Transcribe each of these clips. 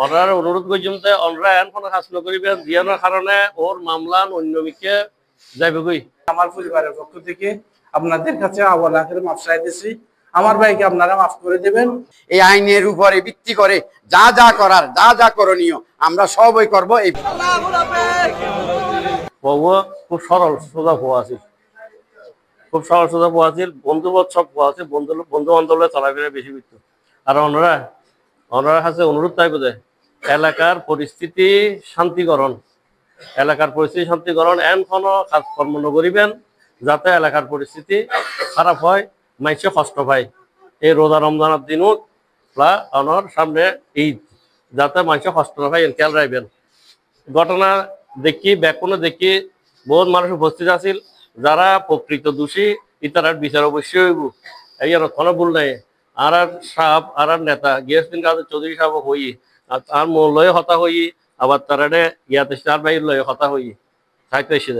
Honour অনুরোধ করছিলাম যে অনরা এন কোনো কাজ নকরিবেন দিয়ানোর কারণে ওর মামলা অন্যমিকে যাইবে গই আমার পরিবারের পক্ষ থেকে আপনাদের কাছে আওয়াল আখের মাফ চাইতেছি আমার ভাইকে আপনারা মাফ করে দেবেন। এই আইনের উপরে ভিত্তি করে যা যা করার যা যা করণীয় আমরা সবই করব এই বউ খুব সরল সোজা পোয়া আছিল। খুব সরল সোজা পোয়া আছিল বন্ধু সব পোয়া আছিল বন্ধু বন্ধু বান্ধব চলাফেরা বেশি বিত্ত আর অনরা অনরার কাছে অনুরোধ তাই বোধ এলাকার পরিস্থিতি শান্তিকরণ। এলাকার পরিস্থিতি শান্তিকরণ এন কোনো কাজকর্ম নকরিবেন যাতে এলাকার পরিস্থিতি খারাপ হয়, মাইসে কষ্ট পায়। এই রোজা রমজানের দিনও প্লা সামনে ঈদ, যাতে মাইসে কষ্ট না পায়, খেয়াল রাখবেন। ঘটনা দেখি ব্যাকুণে দেখি, বহুত মানুষ উপস্থিত আছিল, যারা প্রকৃত দোষী ইতারার বিচার অবশ্যই হইব। এই আর কোনো ভুল নাই। আর সাহেব, আর নেতা গিয়াসমিন কাদের চৌধুরী সাহেব হই। আর তার মূল্যই হতা হই আবার তারারে ইয়াতে তার বাইর লয় হতা হই সাহিত্য এসে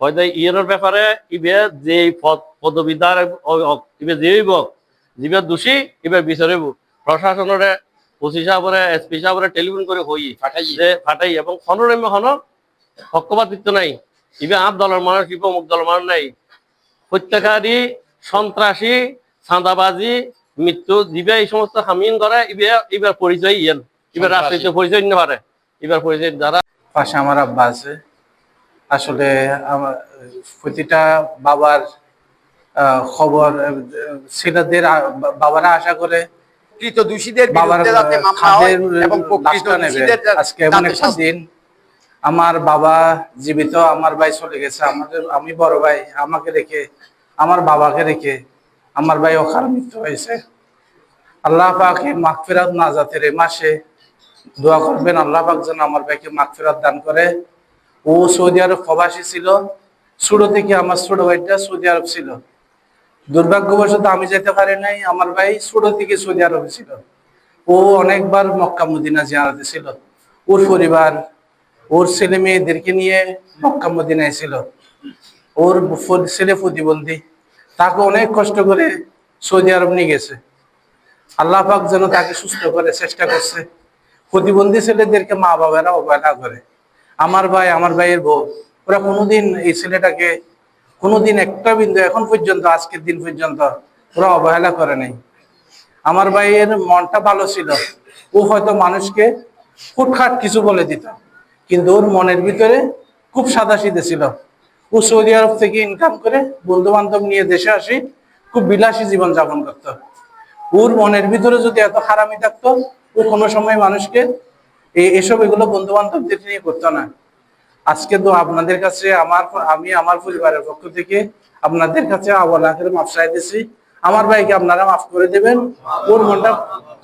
হয়তো ইয়ের ব্যাপারে ইবে যে পদ পদবিদার ইবে যে হইব যিবে দোষী ইবে বিচার হইব। প্রশাসনের ওসি সাহেবরে এসপি সাহেবরে টেলিফোন করে হই ফাটাই যে ফাটাই এবং খনরেমে হন পক্ষপাতিত্ব নাই। ইবে আট দলের মানুষ ইবে অমুক দলের মানুষ নাই। হত্যাকারী সন্ত্রাসী চাঁদাবাজি মৃত্যু যিবে এই সমস্ত হামিন করে ইবে এবার পরিচয় ইয়েন। এবার পরিচয় নিতে পারে। এবার পরিচয় যারা পাশে আমার আব্বা আছে। আসলে আমার প্রতিটা বাবার খবর ছেলেদের বাবারা আশা করে প্রকৃত দোষীদের বাবার যাতে মামলা হয় এবং প্রকৃত দোষীদের আজকে এমন একটা দিন। আমার বাবা জীবিত আমার ভাই চলে গেছে আমাদের আমি বড় ভাই আমাকে রেখে আমার বাবাকে রেখে আমার ভাই অকাল মৃত্যু হয়েছে। আল্লাহ পাকে মাগফিরাত না জাতের এ মাসে দোয়া করবেন, আল্লাহ যেন আমার ভাইকে মাগফিরাত দান করে। ও সৌদি আরব প্রবাসী ছিল, ছোট থেকে আমার ছোট ভাইটা সৌদি আরব ছিল। দুর্ভাগ্যবশত আমি যেতে পারি নাই, আমার ভাই ছোট থেকে সৌদি আরবে ছিল। ও অনেকবার মক্কা মদিনা জিয়ারতে ছিল। ওর পরিবার, ওর ছেলে মেয়েদেরকে নিয়ে মক্কা মদিনায় ছিল। ওর ছেলে প্রতিবন্ধী, তাকে অনেক কষ্ট করে সৌদি আরব নিয়ে গেছে। আল্লাহ পাক যেন তাকে সুস্থ করে, চেষ্টা করছে। প্রতিবন্ধী ছেলেদেরকে মা বাবারা অবহেলা করে। আমার ভাই, আমার ভাইয়ের বউ, ওরা কোনোদিন এই ছেলেটাকে, কোনোদিন একটা বিন্দু এখন পর্যন্ত, আজকের দিন পর্যন্ত ওরা অবহেলা করে নাই। আমার ভাইয়ের মনটা ভালো ছিল। ও হয়তো মানুষকে ফুটখাট কিছু বলে দিত, কিন্তু ওর মনের ভিতরে খুব সাদা সিধে ছিল। ও সৌদি আরব থেকে ইনকাম করে বন্ধু বান্ধব নিয়ে দেশে আসি, খুব বিলাসী জীবন যাপন করতো। ওর মনের ভিতরে যদি এত হারামি থাকতো কোনো সময় মানুষকে এসব এগুলো বন্ধু বান্ধবদের নিয়ে করতো না। আজকে তো আপনাদের কাছে আমার আমি আমার পরিবারের পক্ষ থেকে আপনাদের কাছে আখের মাফ চাইতেছি আমার ভাইকে আপনারা মাফ করে দেবেন। ওর মনটা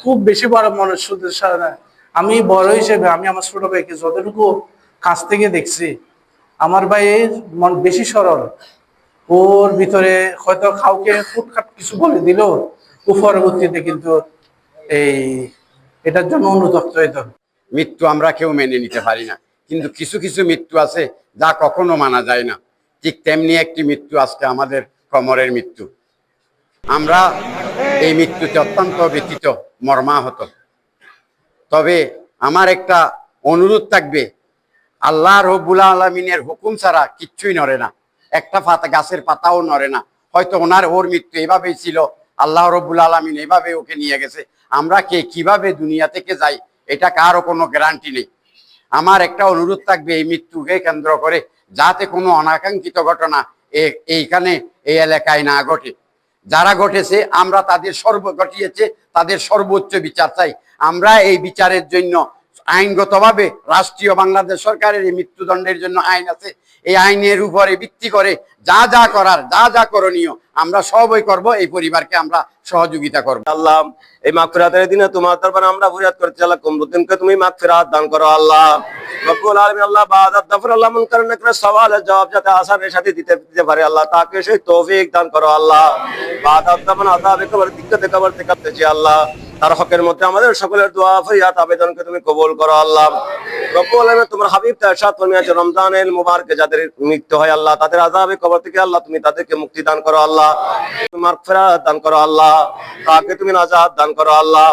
খুব বেশি বড় মনের আমি বড় হিসেবে, আমি আমার ছোট ভাইকে যতটুকু কাছ থেকে দেখছি, আমার ভাইয়ের মন বেশি সরল। ওর ভিতরে হয়তো কাউকে ফুটখাট কিছু বলে দিল ও পরবর্তীতে কিন্তু এই এটার জন্য অনুতপ্ত মৃত্যু আমরা কেউ মেনে নিতে পারি না। কিন্তু কিছু কিছু মৃত্যু আছে যা কখনো মানা যায় না। ঠিক তেমনি একটি মৃত্যু আজকে আমাদের কমরের মৃত্যু। আমরা এই মৃত্যুতে অত্যন্ত ব্যতীত মর্মাহত। তবে আমার একটা অনুরোধ থাকবে, আল্লাহ রব্বুল আলমিনের হুকুম ছাড়া কিচ্ছুই নড়ে না। একটা পাতা গাছের পাতাও নড়ে না। হয়তো ওনার ওর মৃত্যু এভাবেই ছিল, আল্লাহ রব্বুল আলমিন এভাবে ওকে নিয়ে গেছে। আমরা কে কীভাবে দুনিয়া থেকে যাই, এটা কারও কোনো গ্যারান্টি নেই। আমার একটা অনুরোধ থাকবে এই মৃত্যুকে কেন্দ্র করে, যাতে কোনো অনাকাঙ্ক্ষিত ঘটনা এইখানে এই এলাকায় না ঘটে। যারা ঘটেছে, আমরা তাদের সর্ব, ঘটিয়েছে, তাদের সর্বোচ্চ বিচার চাই। আমরা এই বিচারের জন্য আইনগতভাবে রাষ্ট্রীয় বাংলাদেশ সরকারের এই মৃত্যুদণ্ডের জন্য আইন আছে, এই আইনের উপরে ভিত্তি করে যা যা করার, যা যা করণীয়, আমরা সবই করব, এই পরিবারকে আমরা সহযোগিতা করব। আল্লাহ, এই মাগফিরাতের দিনে তোমার দরবারে আমরা ফরিয়াদ করতে আল্লাহ কমরুদ্দিনকে তুমি মাগফিরাত দান করো, আল্লাহ। রব্বুল আলামিন, আল্লাহ বাদাত দাফর, আল্লাহ মুনকার নাকিরের সওয়ালের জবাব যাতে আসানের সাথে দিতে দিতে পারে, আল্লাহ, তাকে সেই তৌফিক দান করো, আল্লাহ। বাদাত দাফন, আযাবে কবর, দিক্কতে কবর থেকে আল্লাহ। তার হকের মধ্যে আমাদের সকলের দোয়া ফরিয়াত আবেদনকে তুমি কবুল করো, আল্লাহ। রব্বুল আলামিন, তোমার হাবিব তার সাথ ফরমিয়েছে রমজানের মুবারকে যাদের মৃত্যু হয়, আল্লাহ, তাদের আযাবে কবর থেকে, আল্লাহ, তুমি তাদেরকে মুক্তি দান করো, আল্লাহ। তোমার ফেরাত দান করো, আল্লাহ। তাকে তুমি নাজাত দান করো, আল্লাহ।